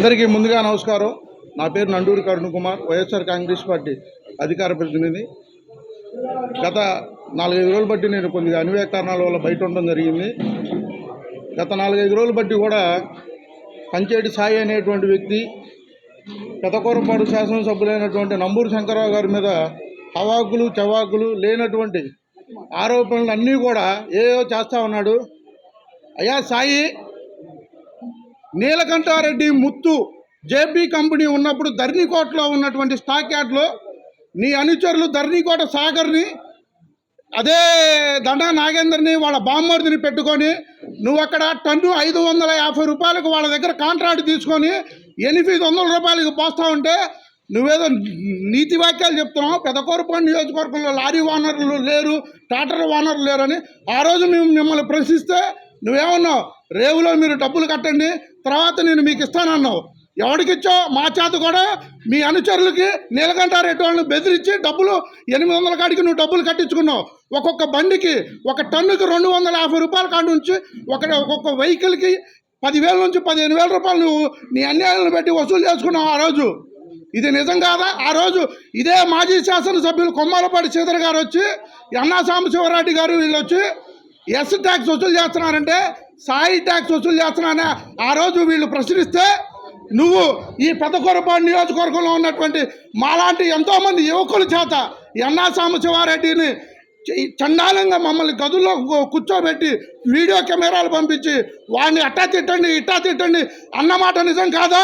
అందరికీ ముందుగా నమస్కారం. నా పేరు నండూరి కరుణ్ కుమార్ వైఎస్ఆర్ కాంగ్రెస్ పార్టీ అధికార ప్రతినిధి. గత నాలుగైదు రోజులు బట్టి నేను కొన్ని అనివే కారణాల వల్ల బయట ఉండడం జరిగింది. గత నాలుగైదు రోజులు బట్టి కూడా కంచేటి సాయి అనేటువంటి వ్యక్తి పెదకూరపాడు శాసనసభ్యులైనటువంటి నంబూరు శంకరరావు గారి మీద హవాకులు చవాకులు లేనటువంటి ఆరోపణలు అన్నీ కూడా ఏవో చేస్తూ ఉన్నాడు. అయ్యా సాయి నీలకంఠారెడ్డి ముత్తు జేపీ కంపెనీ ఉన్నప్పుడు ధర్నీకోటలో ఉన్నటువంటి స్టాక్ యార్డ్లో నీ అనుచరులు ధర్నీకోట సాగర్ని అదే దండ నాగేందర్ని వాళ్ళ బామ్మర్దిని పెట్టుకొని నువ్వు అక్కడ టన్ను ఐదు వందల యాభై రూపాయలకు వాళ్ళ దగ్గర కాంట్రాక్ట్ తీసుకొని ఎనిమిది వందల రూపాయలకి పోస్తా ఉంటే నువ్వేదో నీతి వాక్యాలు చెప్తున్నావు. పెదకూరపాడు నియోజకవర్గంలో లారీ ఓనర్లు లేరు టాటర్ ఓనర్లు లేరని ఆ రోజు మేము మిమ్మల్ని ప్రశ్నిస్తే నువ్వేమన్నావు? రేవులో మీరు డబ్బులు కట్టండి తర్వాత నేను మీకు ఇస్తానన్నావు ఎవరికి మా చేత కూడా మీ అనుచరులకి నీలకంఠారెడ్డి వాళ్ళని బెదిరించి డబ్బులు ఎనిమిది వందల కాడికి నువ్వు డబ్బులు కట్టించుకున్నావు. ఒక్కొక్క బండికి ఒక టన్నుకి రెండు వందల యాభై రూపాయల కాడి నుంచి ఒక ఒక్కొక్క వెహికల్కి పదివేల నుంచి పదిహేను వేల రూపాయలు నువ్వు నీ అన్యాయాలను పెట్టి వసూలు చేసుకున్నావు ఆ రోజు. ఇది నిజం కాదా? ఆ రోజు ఇదే మాజీ శాసనసభ్యులు కొమ్మాలపాటి శ్రీధర్ గారు వచ్చి అన్నా సాంబశివరెడ్డి గారు వీళ్ళు వచ్చి ఎస్ ట్యాక్స్ వసూలు చేస్తున్నారంటే సాయి ట్యాక్స్ వసూలు చేస్తున్నానే. ఆ రోజు వీళ్ళు ప్రశ్నిస్తే నువ్వు ఈ పెద్దకొరపాడు నియోజకవర్గంలో ఉన్నటువంటి మాలాంటి ఎంతోమంది యువకుల చేత ఎన్నా సాంబశివారెడ్డిని చండాలంగా మమ్మల్ని గదుల్లో కూర్చోబెట్టి వీడియో కెమెరాలు పంపించి వాడిని అట్టా తిట్టండి ఇట్టా తిట్టండి అన్నమాట నిజం కాదా?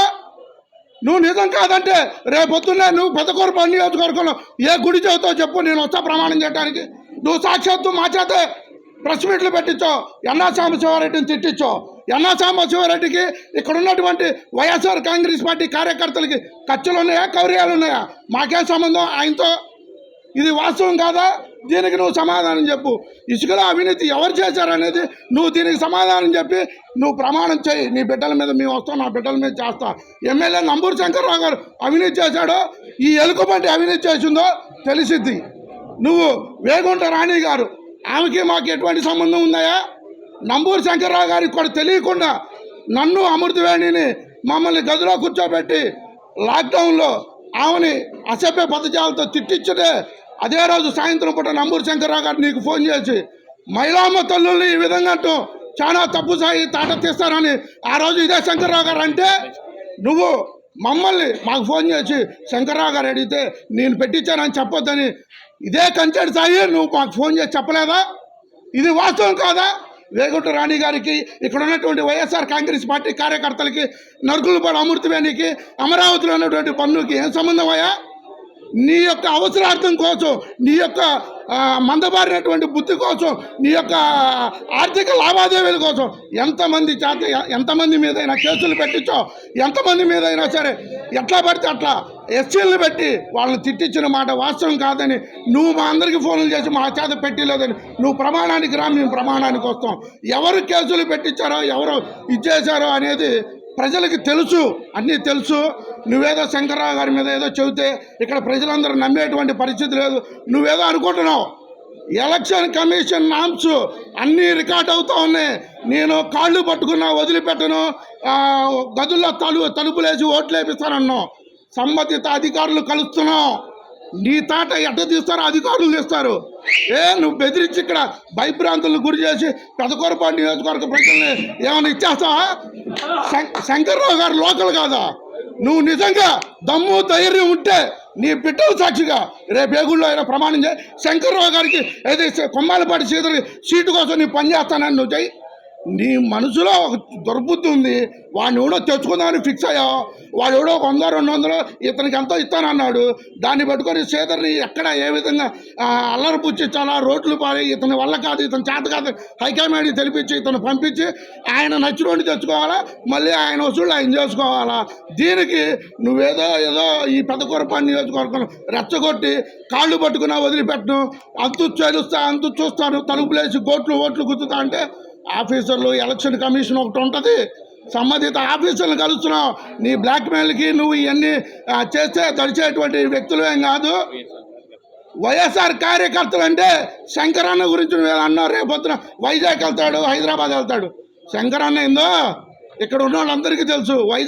నువ్వు నిజం కాదంటే రేపొద్దున్నే నువ్వు పెద్దకొరపాడు నియోజకవర్గంలో ఏ గుడి చేతో చెప్పు నేను వస్తా ప్రమాణం చేయడానికి నువ్వు సాక్షాత్తు మా చేతే ప్రెస్ మీట్లు పెట్టించో ఎన్నా సాంబశివారెడ్డిని తిట్టించో. ఎన్నా సాంబశివారెడ్డికి ఇక్కడ ఉన్నటువంటి వైఎస్ఆర్ కాంగ్రెస్ పార్టీ కార్యకర్తలకి ఖర్చులు ఉన్నాయా కౌర్యాలు ఉన్నాయా? మాకేం సంబంధం? ఆయనతో ఇది వాస్తవం కాదా? దీనికి నువ్వు సమాధానం చెప్పు. ఇసుకలో అవినీతి ఎవరు చేశారనేది నువ్వు దీనికి సమాధానం చెప్పి నువ్వు ప్రమాణం చేయి. నీ బిడ్డల మీద మేము వస్తాం నా బిడ్డల మీద చేస్తా. ఎమ్మెల్యే నంబూరు శంకర్రావు గారు అవినీతి చేశాడో ఈ ఎలుకబంటి అవినీతి చేసిందో తెలిసిద్ది. నువ్వు వేగుంట రాణి గారు ఆమెకి మాకు ఎటువంటి సంబంధం ఉందాయా నంబూరు శంకర్రావు గారికి కూడా తెలియకుండా నన్ను అమృతవేణిని మమ్మల్ని గదిలో కూర్చోబెట్టి లాక్డౌన్లో ఆమెని అసభ్య పదజాలతో తిట్టించుటే అదే రోజు సాయంత్రం పూట నంబూరు శంకర్రావు గారు నీకు ఫోన్ చేసి మహిళామ్మ తల్లుల్ని ఈ విధంగా అంటూ చాలా తప్పు సాయి తాట తీస్తారని ఆ రోజు ఇదే శంకర్రావు గారు అంటే నువ్వు మమ్మల్ని మాకు ఫోన్ చేసి శంకర్రావు గారు అడిగితే నేను పెట్టించానని చెప్పొద్దని. ఇదే కంచెడు సాయి నువ్వు మాకు ఫోన్ చేసి చెప్పలేదా? ఇది వాస్తవం కాదా? వేగుంట రాణి గారికి ఇక్కడ ఉన్నటువంటి వైఎస్ఆర్ కాంగ్రెస్ పార్టీ కార్యకర్తలకి నరుగులపాడు అమృతవేణికి అమరావతిలో ఉన్నటువంటి పన్నుకి ఏం సంబంధం అయ్యా? నీ యొక్క అవసరార్థం కోసం నీ యొక్క మందబారినటువంటి బుద్ధి కోసం నీ యొక్క ఆర్థిక లావాదేవీల కోసం ఎంతమంది చేత ఎంతమంది మీదైనా కేసులు పెట్టించో ఎంతమంది మీదైనా సరే ఎట్లా పడితే అట్లా ఎస్సీలను పెట్టి వాళ్ళని తిట్టించిన మాట వాస్తవం కాదని నువ్వు మా అందరికీ ఫోన్లు చేసి మా చేత పెట్టలేదని నువ్వు ప్రమాణానికి రా మేము ప్రమాణానికి వస్తాం. ఎవరు కేసులు పెట్టించారో ఎవరు ఇచ్చేశారో అనేది ప్రజలకి తెలుసు అన్నీ తెలుసు. నువ్వేదో శంకర్రావు గారి మీద ఏదో చెబితే ఇక్కడ ప్రజలందరూ నమ్మేటువంటి పరిస్థితి లేదు. నువ్వేదో అనుకుంటున్నావు. ఎలక్షన్ కమిషన్ నామ్స్ అన్నీ రికార్డ్ అవుతూ ఉన్నాయి. నేను కాళ్ళు పట్టుకున్నా వదిలిపెట్టను. గదుల్లో తలు తలుపులేసి ఓట్లు వేపిస్తానన్నావు సంబంధిత అధికారులు కలుస్తున్నావు. నీ తాట ఎట్ట తీస్తారో అధికారులు తీస్తారు. ఏ నువ్వు బెదిరించి ఇక్కడ భయభ్రాంతులను గురి చేసి పెదకొరపాటి నియోజకవర్గ ప్రజల్ని ఏమైనా ఇచ్చేస్తావా? శం- శంకర్రావు గారు లోకల్ కాదా? నువ్వు నిజంగా దమ్ము ధైర్యం ఉంటే నీ బిడ్డల సాక్షిగా రేపు ఏగుళ్ళో అయినా ప్రమాణం చేయి. శంకర్రావు గారికి ఏదైతే కొమ్మాలపాటి సీతకి సీటు కోసం నీ పనిచేస్తానని నువ్వు చెయ్యి. నీ మనసులో ఒక దుర్బుద్ధి ఉంది. వాడిని ఎవడో తెచ్చుకుందామని ఫిక్స్ అయ్యావు వాడు ఎవడో ఒక వంద రెండు వందలు ఇతనికి ఎంతో ఇస్తానన్నాడు దాన్ని పట్టుకొని శ్రీధర్ని ఎక్కడ ఏ విధంగా అల్లరి పుచ్చించాలా రోడ్లు పారి ఇతని వల్ల కాదు ఇతని చేత కాదు హైకమాండ్ తెలిపించి ఇతను పంపించి ఆయన నచ్చినోడిని తెచ్చుకోవాలా మళ్ళీ ఆయన వసూళ్ళు ఆయన చేసుకోవాలా. దీనికి నువ్వేదో ఏదో ఈ పెద్ద పెద్దకూరపాడు నియోజకవర్గం రెచ్చగొట్టి కాళ్ళు పట్టుకున్నా వదిలిపెట్టను. అంతు చేరుస్తా అంతు చూస్తాను. తలుపులేసి కోట్లు ఓట్లు గుర్తుతా అంటే ఆఫీసర్లు ఎలక్షన్ కమిషన్ ఒకటి ఉంటుంది. సంబంధిత ఆఫీసర్లు కలుస్తున్నావు నీ బ్లాక్మెయిల్కి నువ్వు ఇవన్నీ చేస్తే తడిచేటువంటి వ్యక్తులు ఏం కాదు. వైఎస్ఆర్ కార్యకర్తలు అంటే శంకరన్న గురించి అన్నావు రేపొద్దున వైజాగ్ వెళ్తాడు హైదరాబాద్ వెళ్తాడు. శంకరన్న ఏందో? ఇక్కడ ఉన్న వాళ్ళందరికీ తెలుసు. వైజాగ్